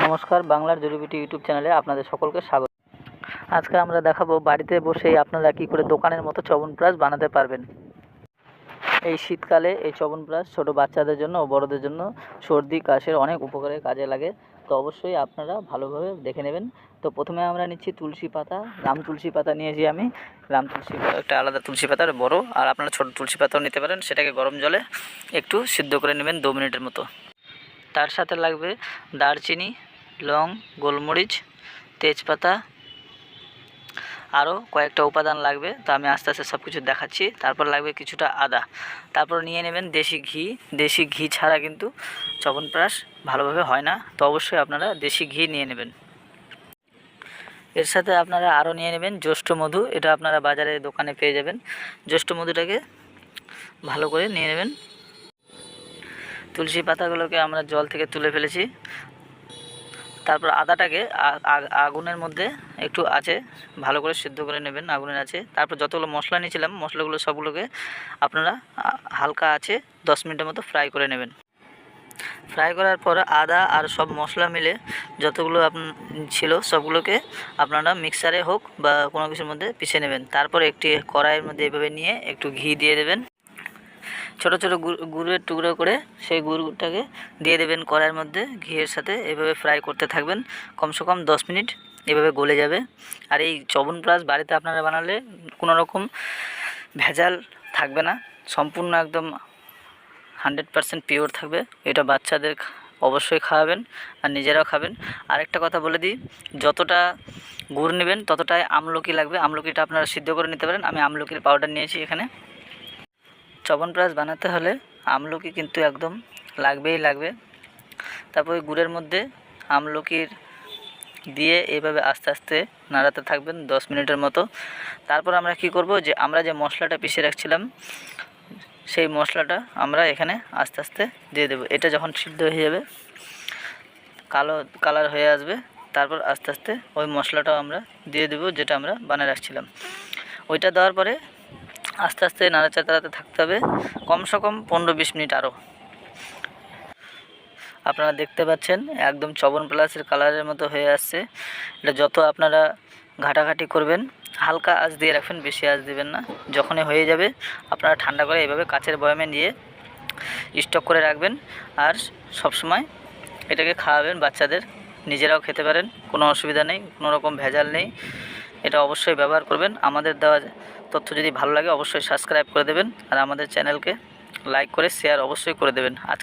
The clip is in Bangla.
নমস্কার, বাংলার জড়িবিটি ইউটিউব চ্যানেলে আপনাদের সকলকে স্বাগত। আজকে আমরা দেখাবো বাড়িতে বসেই আপনারা কী করে দোকানের মতো চবনপ্রাশ বানাতে পারবেন। এই শীতকালে এই চবনপ্রাশ ছোটো বাচ্চাদের জন্য ও বড়দের জন্য সর্দি, কাশের অনেক উপকারে কাজে লাগে। তো অবশ্যই আপনারা ভালোভাবে দেখে নেবেন। তো প্রথমে আমরা নিচ্ছি তুলসী পাতা। রাম তুলসী পাতা নিয়েছি আমি। রাম তুলসী পাতা একটা আলাদা তুলসী পাতার বড়। আর আপনারা ছোটো তুলসী পাতাও নিতে পারেন। সেটাকে গরম জলে একটু সিদ্ধ করে নেবেন দু মিনিটের মতো। তার সাথে লাগবে দারচিনি, লং, গোলমরিচ, তেজপাতা, আরও কয়েকটা উপাদান লাগবে। তো আমি আস্তে আস্তে সব কিছু দেখাচ্ছি। তারপর লাগবে কিছুটা আদা। তারপর নিয়ে নেবেন দেশি ঘি। দেশি ঘি ছাড়া কিন্তু চবনপ্রাশ ভালোভাবে হয় না। তো অবশ্যই আপনারা দেশি ঘি নিয়ে নেবেন। এর সাথে আপনারা আরও নিয়ে নেবেন জ্যৈষ্ঠ মধু। এটা আপনারা বাজারে দোকানে পেয়ে যাবেন। জ্যৈষ্ঠ মধুটাকে ভালো করে নিয়ে নেবেন। তুলসী পাতাগুলোকে আমরা জল থেকে তুলে ফেলেছি। তারপর আদাটাকে আগুনের মধ্যে একটু আছে, ভালো করে সিদ্ধ করে নেবেন, আগুনের আছে। তারপর যতগুলো মশলা নিয়েছিলাম, মশলাগুলো সবগুলোকে আপনারা হালকা আছে, দশ মিনিটের মতো ফ্রাই করে নেবেন। ফ্রাই করার পর আদা আর সব মশলা মিলে যতগুলো ছিল সবগুলোকে আপনারা মিক্সারে হোক বা কোনো কিছুর মধ্যে পিছিয়ে নেবেন। তারপর একটি কড়াইয়ের মধ্যে এভাবে নিয়ে একটু ঘি দিয়ে দেবেন। ছোটো ছোটো গুড়ের টুকরো করে সেই গুড়টাকে দিয়ে দেবেন কড়াইয়ের মধ্যে ঘিয়ের সাথে। এভাবে ফ্রাই করতে থাকবেন। কমসে কম দশ মিনিট এভাবে গলে যাবে। আর এই চবনপ্রাশ বাড়িতে আপনারা বানালে কোনো রকম ভেজাল থাকবে না। সম্পূর্ণ একদম হান্ড্রেড পারসেন্ট পিওর থাকবে। এটা বাচ্চাদের অবশ্যই খাওয়াবেন আর নিজেরাও খাবেন। আরেকটা কথা বলে দিই, যতটা গুড় নেবেন ততটাই আমলকি লাগবে। আমলকিটা আপনারা সিদ্ধ করে নিতে পারেন। আমি আমলকির পাউডার নিয়েছি এখানে। চবনপ্রাশ বানাতে হলে আমলকি কিন্তু একদম লাগবেই লাগবে। তারপর গুড়ের মধ্যে আমলকির দিয়ে এইভাবে আস্তে আস্তে নাড়াতে থাকবেন দশ মিনিটের মতো। তারপর আমরা কি করব যে আমরা যে মশলাটা পিষে রাখছিলাম, সেই মশলাটা আমরা এখানে আস্তে আস্তে দিয়ে দেবো। এটা যখন সিদ্ধ হয়ে যাবে, কালো কালার হয়ে আসবে, তারপর আস্তে আস্তে ওই মশলাটাও আমরা দিয়ে দেবো যেটা আমরা বানিয়ে রাখছিলাম। ওইটা দেওয়ার পরে আস্তে আস্তে নাড়াচাড়া চাড়াতে থাকতে হবে। কমসে কম পনেরো বিশ মিনিট আরও আপনারা দেখতে পাচ্ছেন, একদম চবন প্লাসের কালারের মতো হয়ে আসছে। এটা যত আপনারা ঘাটাঘাটি করবেন, হালকা আঁচ দিয়ে রাখবেন, বেশি আঁচ দিবেন না। যখনই হয়ে যাবে, আপনারা ঠান্ডা করে এভাবে কাচের বয়ামে নিয়ে স্টক করে রাখবেন। আর সবসময় এটাকে খাওয়াবেন, বাচ্চাদের। নিজেরাও খেতে পারেন, কোনো অসুবিধা নেই, কোনো রকম ভেজাল নেই। এটা অবশ্যই ব্যবহার করবেন। আমাদের দেওয়া তথ্য যদি ভালো লাগে, অবশ্যই সাবস্ক্রাইব করে দেবেন। আর আমাদের চ্যানেলকে লাইক করে শেয়ার অবশ্যই করে দেবেন। আজকের